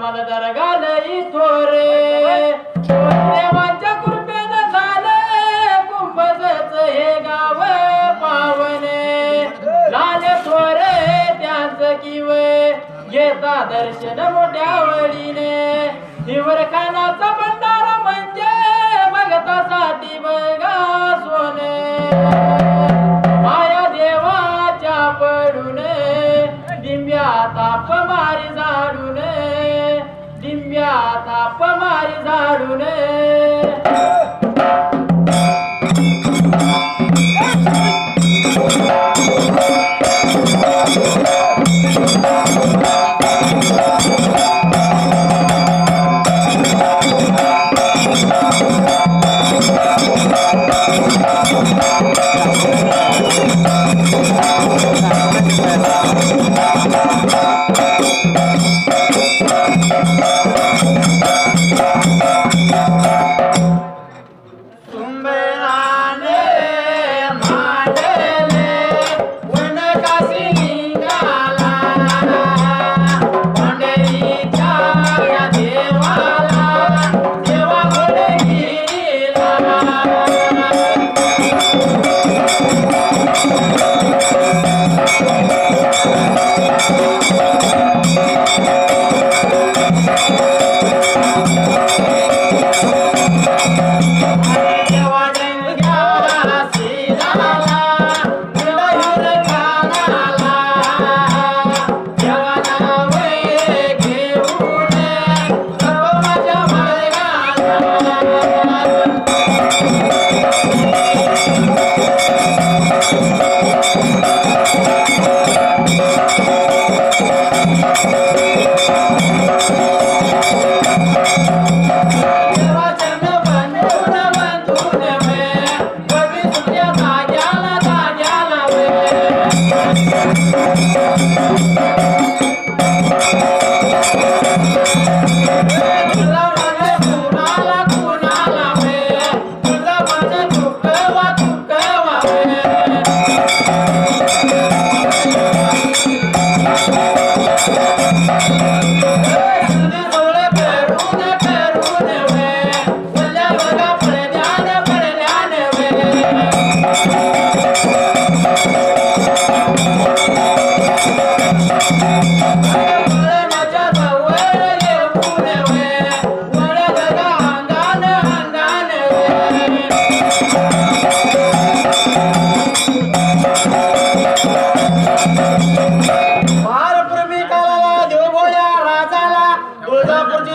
मला दरगालई थोरे. देवांच्या कृपेनं झाले कुंभच हे गाव पावने लाले थोरे त्यांचं किव. घेता दर्शन मोठ्या वडीने हिवर खानाचा भंडारा म्हणजे भगतासाठी बघा सोने. गप्प मारी झाडून.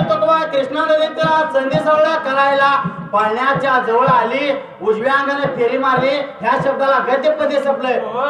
भगवान कृष्णा संधी संधीसवळा करायला पाळण्याच्या जवळ आली. उजव्या अंगाने फेरी मारली. ह्या शब्दाला गद्यपदी संपलंय हो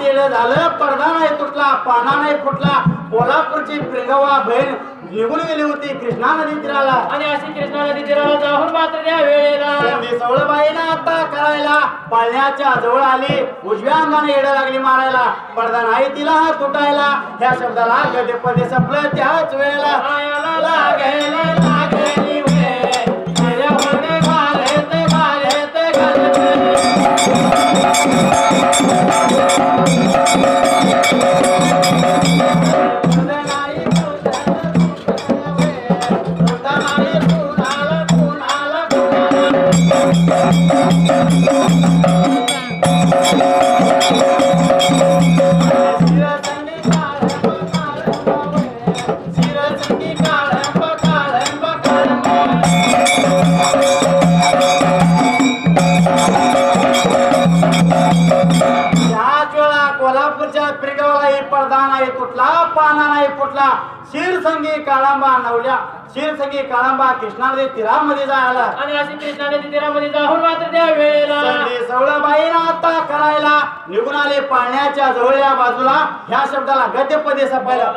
येणं झालं. पडदा नाही तुटला पाना नाही फुटला. कोल्हापूरची प्रिंगवा बहीण निघून गेली होती. कृष्णा नदी तीराला. आणि अशी कृष्णा नदी तीराला जाऊन मात्र त्या वेळेला सवळबाईनं आता करायला पाळण्याच्या जवळ आली. उजव्या अंगाने येडं लागली मारायला. पडदा नाही तिला तुटायला. ह्या शब्दाला गदे पदे संपलं. त्याच वेळेला आयाला तुटला पाना नाही फुटला. शिरसंगी काळांबा नवल्या. शिरसंगी काळांबा कृष्णा नदी तीरामध्ये जायला. आणि अशी कृष्णा नदी तीरामध्ये जाऊन मात्र त्या वेळेला संधी सवळबाईनं आता करायला. निघून आले पाण्याच्या जवळच्या बाजूला. ह्या शब्दाला गद्यपदे सपायला.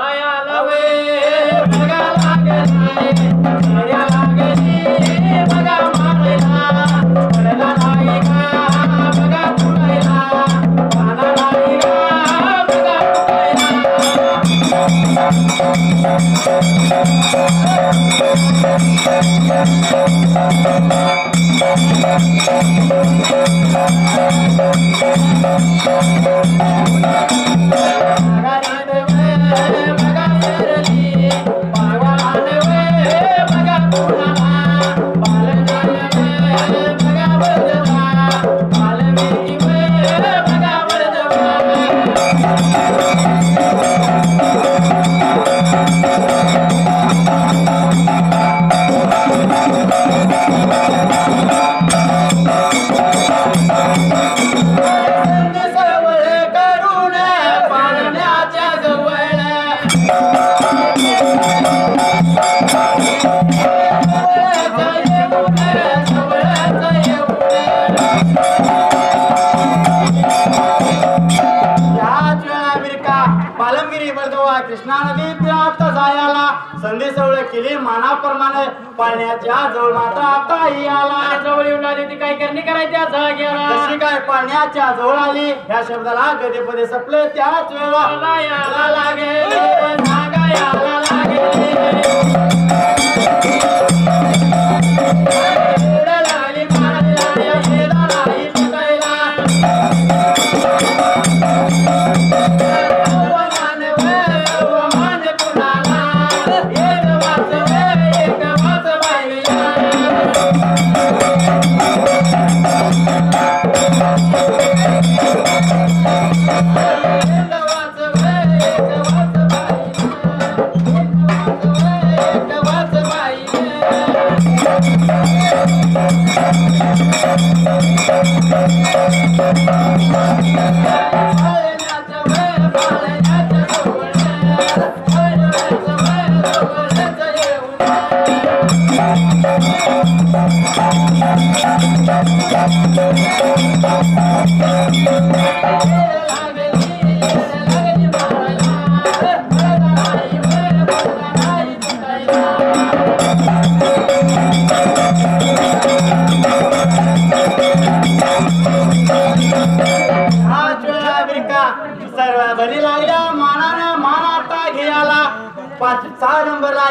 केली मानाप्रमाणे पाण्याच्या जवळ आता ही आला जवळ येऊन आली ती काय करणी करायची त्या जाग्याला जशी काय पाण्याच्या जवळ आली ह्या शब्दाला गदेपदे सपले त्याच याला लागेल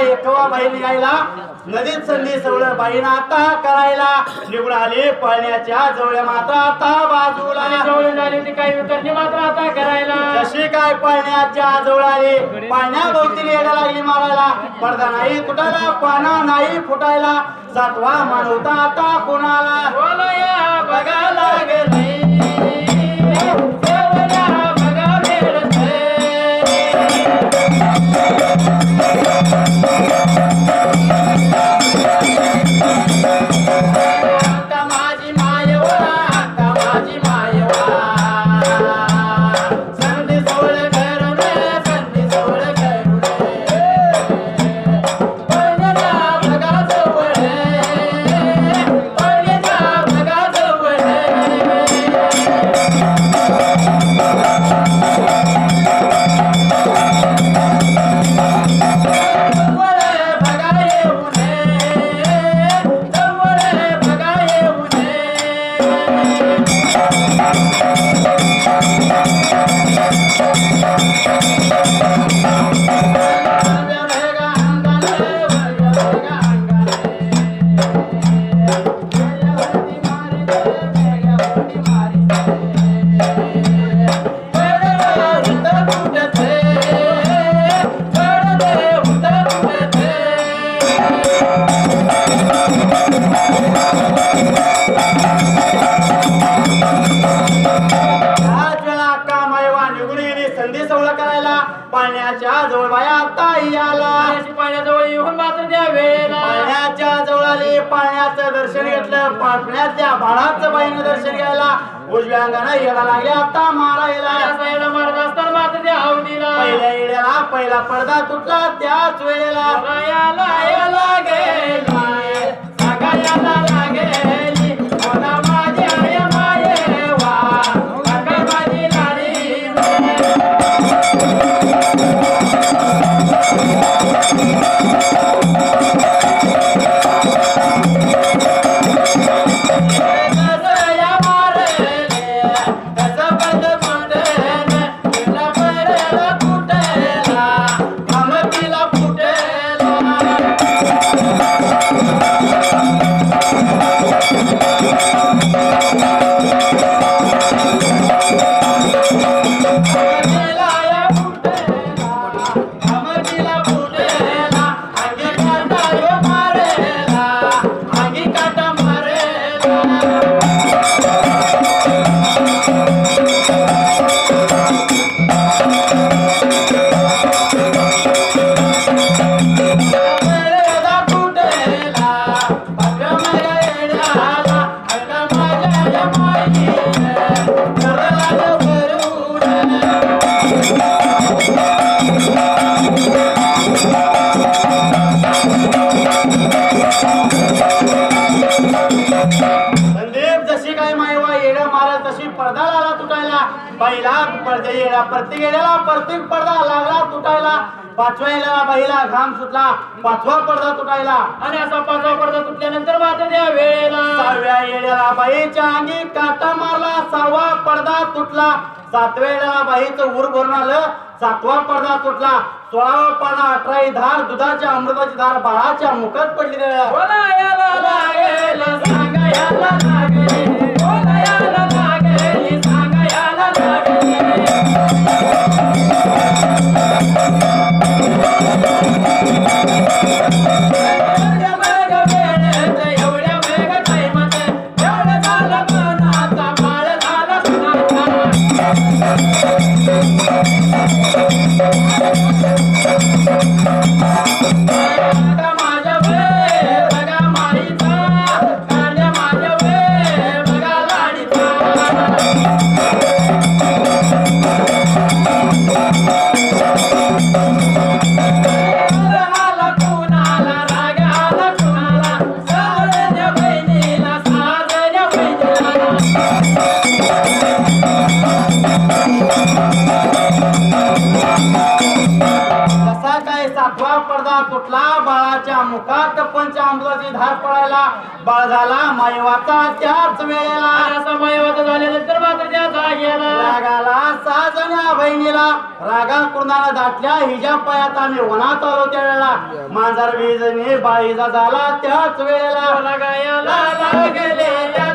एकवा बाई निघायला नदीत संधी सवळ बाईनं आता करायला. निवड आली पळण्याच्या जवळ माता आता बाजूला. जवळून आली होती काही विकरणी मात्र आता करायला. जशी काय पाळण्याच्या जवळ आली पाळण्या भोवती येडा लागली मारायला. पडदा नाही तुटायला पाना नाही फुटायला. सातवा मानवता आता कोणाला? बघा. दर्शन घेतलं. पाण्याच्या बाळाचं बाईनं दर्शन घ्यायला. उजव्या अंगाने येला लागल्या. आता मारायला मारत असताना मात्र द्या आवडीला पहिल्या येड्याला पहिला पडदा तुटला त्याच वेळेला. प्रत्येक येड्याला प्रत्येक पडदा लागला तुटायला. पाचव्या येड्याला बाईला घाम सुटला पाचवा पडदा तुटायला. आणि असा पाचवा पडदा तुटल्यानंतर मात्र त्या वेळेला. सहाव्या येड्याला बाईच्या अंगी काटा मारला सहावा पडदा तुटला. सातव्या बाईचं उर भरून आलं सातवा पडदा तुटला. सोळावा पडदा अठरावी धार दुधाच्या अमृताची धार बाळाच्या मुखात पडली. सांगायला पंच अमृताची धार पडायला बाळ झाला. मायवाचा त्याच वेळेला असा मायवाचा झाल्यानंतर मात्र त्या जागेला रागाला साजण्या बहिणीला रागा कुणाला दाटल्या? हिच्या पायात आम्ही वनात आलो त्यावेळेला. मांजर बीजने बाळीचा झाला त्याच वेळेला. गायला लागले त्या